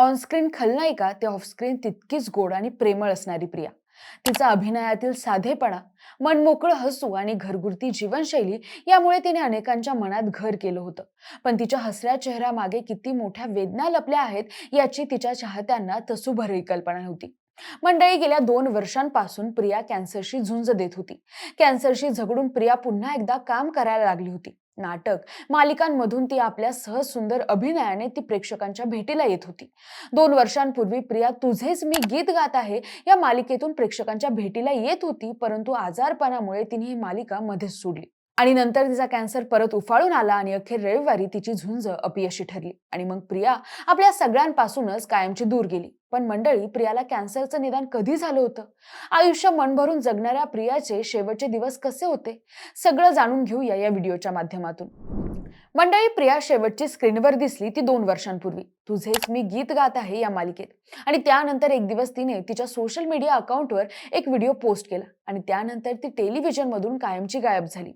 Onscreen खलनायिका ते offscreen तितकीच गोड आणि प्रेमळ असणारी प्रिया. तिचा अभिनयातील साधेपणा मनमोकळं हसू आणि घरगुती जीवनशैली यामुळे तिने अनेकांच्या मनात घर केलं होतं. पण तिच्या हसऱ्या चेहऱ्यामागे किती मोठ्या वेदना लपल्या आहेत याची तिच्या चाहत्यांना तसूभरही कल्पना नव्हती मंडळी गेल्या दोन वर्षांपासून प्रिया कॅन्सरशी झुंज देत होती. कॅन्सरशी झगडून प्रिया पुन्हा एकदा काम करायला लागली होती. नाटक. मालिकांमधून ती आपल्या सहज सुंदर अभिनयाने ती प्रेक्षकांच्या भेटीला येत होती. दोन वर्षांपूर्वी प्रिया तुझेच मी गीत गात आहे या मालिकेतून प्रेक्षकांच्या भेटीला येत होती परंतु आजारपणामुळे तिने ही मालिका मध्येच सोडली. आणि नंतर तिचा कॅन्सर परत उफाळून आला आणि अखेर रविवारी तिची झुंज अपयशी ठरली. आणि मग प्रिया आपल्या सगळ्यांपासूनच कायमची दूर गेली. पण मंडळी प्रियाला कॅन्सरचं निदान कधी झालं होतं? आयुष्य मनभरून जगणाऱ्या प्रियाचे शेवटचे दिवस कसे होते? सगळं जाणून घेऊया या व्हिडिओच्या माध्यमातून. मंडळी प्रिया शेवटची स्क्रीनवर दिसली ती दोन वर्षांपूर्वी. तुझेच मी गीत गात आहे या मालिकेत. आणि त्यानंतर एक दिवस तिने तिच्या सोशल मीडिया अकाउंटवर एक व्हिडिओ पोस्ट केला. आणि त्यानंतर ती टेलिव्हिजनमधून कायमची गायब झाली.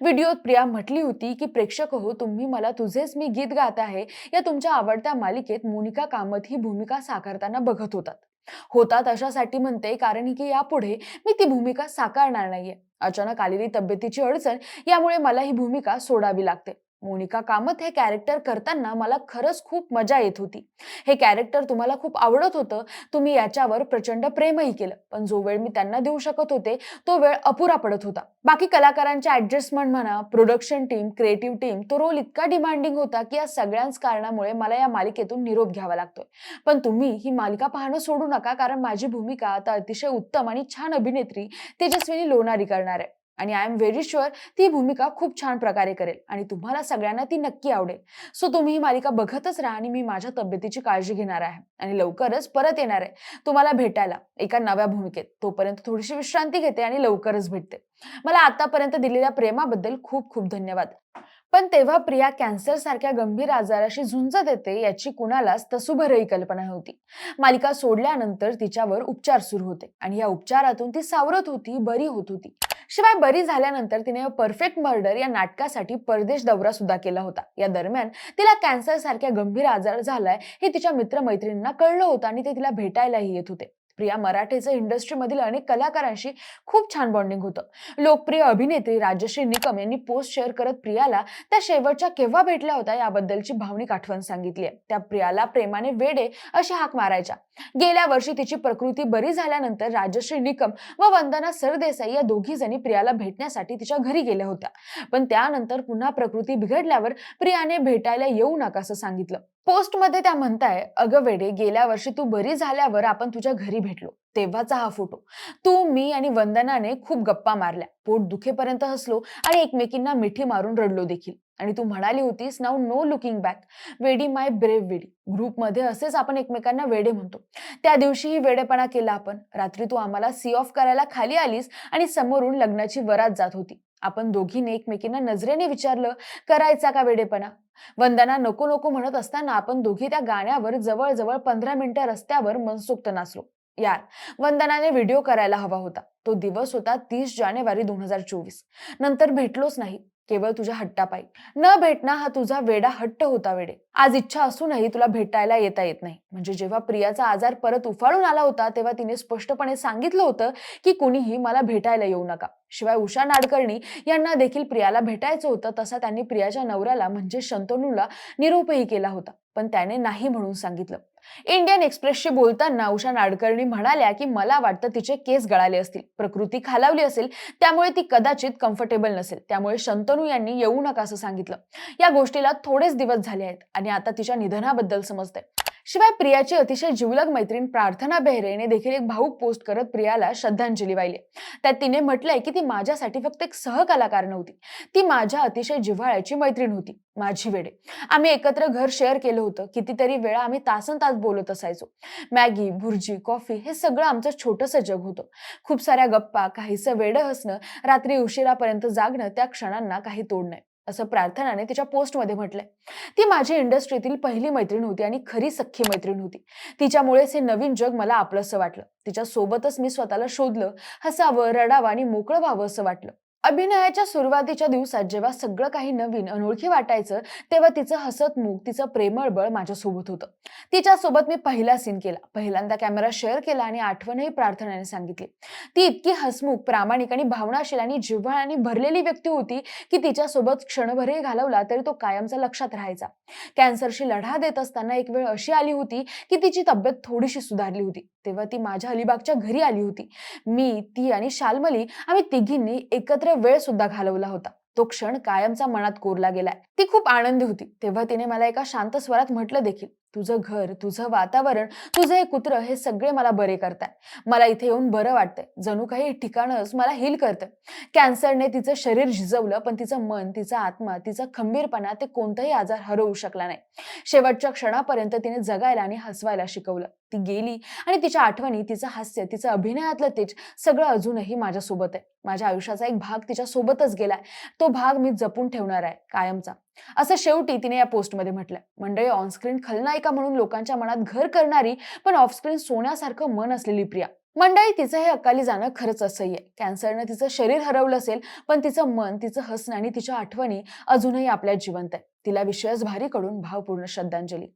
व्हिडिओत प्रिया म्हटली होती की प्रेक्षक हो तुम्ही मला तुझेच मी गीत गात आहे. या तुमच्या आवडत्या मालिकेत मोनिका कामत ही भूमिका साकारताना बघत होतात. होतात अशासाठी म्हणते कारण की यापुढे मी ती भूमिका साकारणार नाहीये. अचानक आलेली तब्येतीची अडचण यामुळे मला ही भूमिका सोडावी लागते. मोनिका कामत हे कॅरेक्टर करताना मला खरंच खूप मजा येत होती. हे कॅरेक्टर तुम्हाला खूप आवडत होतं तुम्ही याच्यावर प्रचंड प्रेमही केलं. पण जो वेळ मी त्यांना देऊ शकत होते तो वेळ अपुरा पडत होता. बाकी कलाकारांच्या ऍडजस्टमेंट म्हणा प्रोडक्शन टीम क्रिएटिव्ह टीम तो रोल इतका डिमांडिंग होता की या सगळ्याच कारणामुळे मला या मालिकेतून निरोप घ्यावा लागतोय. पण तुम्ही ही मालिका पाहणं सोडू नका कारण माझी भूमिका आता अतिशय उत्तम आणि छान अभिनेत्री तेजस्विनी लोणारी करणार आहे. आणि आय एम व्हेरी शुअर ती भूमिका खूप छान प्रकारे करेल आणि तुम्हाला सगळ्यांना ती नक्की आवडेल. सो तुम्ही ही मालिका बघतच राहा आणि मी माझ्या तब्येतीची काळजी घेणार आहे आणि लवकरच परत येणार आहे तुम्हाला भेटायला एका नव्या भूमिकेत. तोपर्यंत थोडीशी विश्रांती घेते आणि लवकरच भेटते. मला आतापर्यंत दिलेल्या प्रेमाबद्दल खूप खूप धन्यवाद. पण तेव्हा प्रिया कॅन्सर सारख्या गंभीर आजाराशी झुंज देते याची कुणालाच तसुभरही कल्पना नव्हती. मालिका सोडल्यानंतर तिच्यावर उपचार सुरू होते आणि या उपचारातून ती सावरत होती बरी होत होती. शिवाय बरी झाल्यानंतर तिने परफेक्ट मर्डर या नाटकासाठी परदेश दौरा सुद्धा केला होता. या दरम्यान तिला कॅन्सर सारख्या गंभीर आजार झालाय हे तिच्या मित्रमैत्रिणींना कळलं होतं आणि ते तिला भेटायलाही येत होते. प्रिया मराठीचं इंडस्ट्रीमधील अनेक कलाकारांशी खूप छान बॉन्डिंग होतं. लोकप्रिय अभिनेत्री राजश्री निकम यांनी पोस्ट शेअर करत प्रियाला त्या शेवटच्या केव्हा भेटल्या होत्या याबद्दलची भावनिक आठवण सांगितली आहे. त्या प्रियाला प्रेमाने वेडे अशी हाक मारायच्या. गेल्या वर्षी तिची प्रकृती बरी झाल्यानंतर राजश्री निकम व वंदना सरदेसाई या दोघी जणी प्रियाला भेटण्यासाठी तिच्या घरी गेल्या होत्या. पण त्यानंतर पुन्हा प्रकृती बिघडल्यावर प्रियाने भेटायला येऊ नका असं सांगितलं. पोस्टमध्ये त्या म्हणताय अगं वेडे गेल्या वर्षी तू बरी झाल्यावर आपण तुझ्या घरी भेटलो तेव्हाचा हा फोटो. तू मी आणि वंदनाने खूप गप्पा मारल्या. पोट दुखेपर्यंत हसलो आणि एकमेकींना मिठी मारून रडलो देखील. आणि तू म्हणाली होतीस नाव नो लुकिंग बॅक. वेडी माय ब्रेव वेडी. ग्रुपमध्ये असेच आपण एकमेकांना वेडे म्हणतो. त्या दिवशीही वेडेपणा केला आपण. रात्री तू आम्हाला सी ऑफ करायला खाली आलीस आणि समोरून लग्नाची वरात जात होती. आपण दोघीने एकमेकींना नजरेने विचारलं करायचा का वेडेपणा? वंदना नको नको म्हणत असताना आपण दोघी त्या गाण्यावर जवळजवळ पंधरा मिनिटं रस्त्यावर मनसोक्त नाचलो. यार वंदनाने व्हिडिओ करायला हवा होता. तो दिवस होता तीस जानेवारी दोन हजार चोवीस. नंतर भेटलोच नाही. केवळ तुझ्या हट्टापायी. न भेटणं हा तुझा वेडा हट्ट होता वेडे. आज इच्छा असूनही तुला भेटायला येता येत नाही. म्हणजे जेव्हा प्रियाचा आजार परत उफाळून आला होता तेव्हा तिने स्पष्टपणे सांगितलं होतं की कुणीही मला भेटायला येऊ नका. शिवाय उषा नाडकर्णी यांना देखील प्रियाला भेटायचं होतं तसा त्यांनी प्रियाच्या नवऱ्याला म्हणजे शंतनूला निरोपही केला होता. पण त्याने नाही म्हणून सांगितलं. इंडियन एक्सप्रेसशी बोलताना उषा नाडकर्णी म्हणाल्या की मला वाटतं तिचे केस गळाले असतील. प्रकृती खालावली असेल. त्यामुळे ती कदाचित कम्फर्टेबल नसेल. त्यामुळे शंतनू यांनी येऊ नका असं सांगितलं. या गोष्टीला थोडेच दिवस झाले आहेत आणि आता तिच्या निधनाबद्दल समजतंय. शिवाय प्रियाची अतिशय जिवलग मैत्रीण प्रार्थना बेहरेने देखील एक भाऊक पोस्ट करत प्रियाला श्रद्धांजली वाहिली. त्यात तिने म्हटलंय की ती माझ्यासाठी फक्त एक सहकलाकार नव्हती. ती माझ्या अतिशय जिव्हाळ्याची मैत्रीण होती माझी वेडे. आम्ही एकत्र घर शेअर केलं होतं. कितीतरी वेळा आम्ही तासन तास बोलत असायचो. मॅगी भुर्जी कॉफी हे सगळं आमचं छोटंसं जग होतं. खूप साऱ्या गप्पा काहीसं वेडं हसणं रात्री उशिरापर्यंत जागणं त्या क्षणांना काही तोड नाही. असं प्रार्थनाने तिच्या पोस्टमध्ये म्हटलंय. ती माझी इंडस्ट्रीतील पहिली मैत्रीण होती आणि खरी सख्खी मैत्रीण होती. तिच्यामुळेच हे नवीन जग मला आपलंसं वाटलं. तिच्या सोबतच मी स्वतःला शोधलं हसावं रडावं आणि मोकळं व्हावं असं वाटलं. अभिनयाच्या सुरुवातीच्या दिवसात जेव्हा सगळं काही नवीन अनोळखी वाटायचं तेव्हा तिचं हसतमुख तिचं प्रेमळ बळ माझ्यासोबत होतं. तिच्यासोबत मी पहिला सीन केला. पहिल्यांदा कॅमेरा शेअर केला आणि आठवणही प्रार्थनेने सांगितली. ती इतकी हसमुख प्रामाणिक आणि भावनाशील आणि जिव्हाळाने भरलेली व्यक्ती होती की तिच्यासोबत क्षणभरही घालवला तरी तो कायमचा लक्षात राहायचा. कॅन्सरशी लढा देत असताना एक वेळ अशी आली होती की तिची तब्येत थोडीशी सुधारली होती. तेव्हा ती माझ्या अलिबागच्या घरी आली होती. मी ती आणि शाल्मली आम्ही तिघींनी एकत्र वेळ सुद्धा घालवला होता. तो क्षण कायमचा मनात कोरला गेलाय. ती खूप आनंदी होती. तेव्हा तिने मला एका शांत स्वरात म्हटलं देखील तुझं घर तुझं वातावरण तुझं हे कुत्र हे सगळे मला बरे करताय मला इथे येऊन बरं वाटतंय. जणू काही ठिकाणच मला हिल करतंय. कॅन्सरने तिचं शरीर झिजवलं पण तिचं मन तिचा आत्मा तिचा खंबीरपणा ते कोणताही आजार हरवू शकला नाही. शेवटच्या क्षणापर्यंत तिने जगायला आणि हसवायला शिकवलं. ती गेली आणि तिच्या आठवणी तिचं हास्य तिचं अभिनयातलं तेज सगळं अजूनही माझ्यासोबत आहे. माझ्या आयुष्याचा एक भाग तिच्या सोबतच गेलाय. तो भाग मी जपून ठेवणार आहे कायमचा. असं शेवटी तिने या पोस्टमध्ये म्हटलंय. मंडळी ऑनस्क्रीन खलनायिका म्हणून लोकांच्या मनात घर करणारी पण ऑफस्क्रीन सोन्यासारखं मन असलेली प्रिया. मंडळी तिचं हे अकाली जाणं खरंच असंही आहे. कॅन्सरनं तिचं शरीर हरवलं असेल पण तिचं मन तिचं हसणं आणि तिच्या आठवणी अजूनही आपल्या जिवंत आहे तिला विश्वास भारीकडून भावपूर्ण श्रद्धांजली.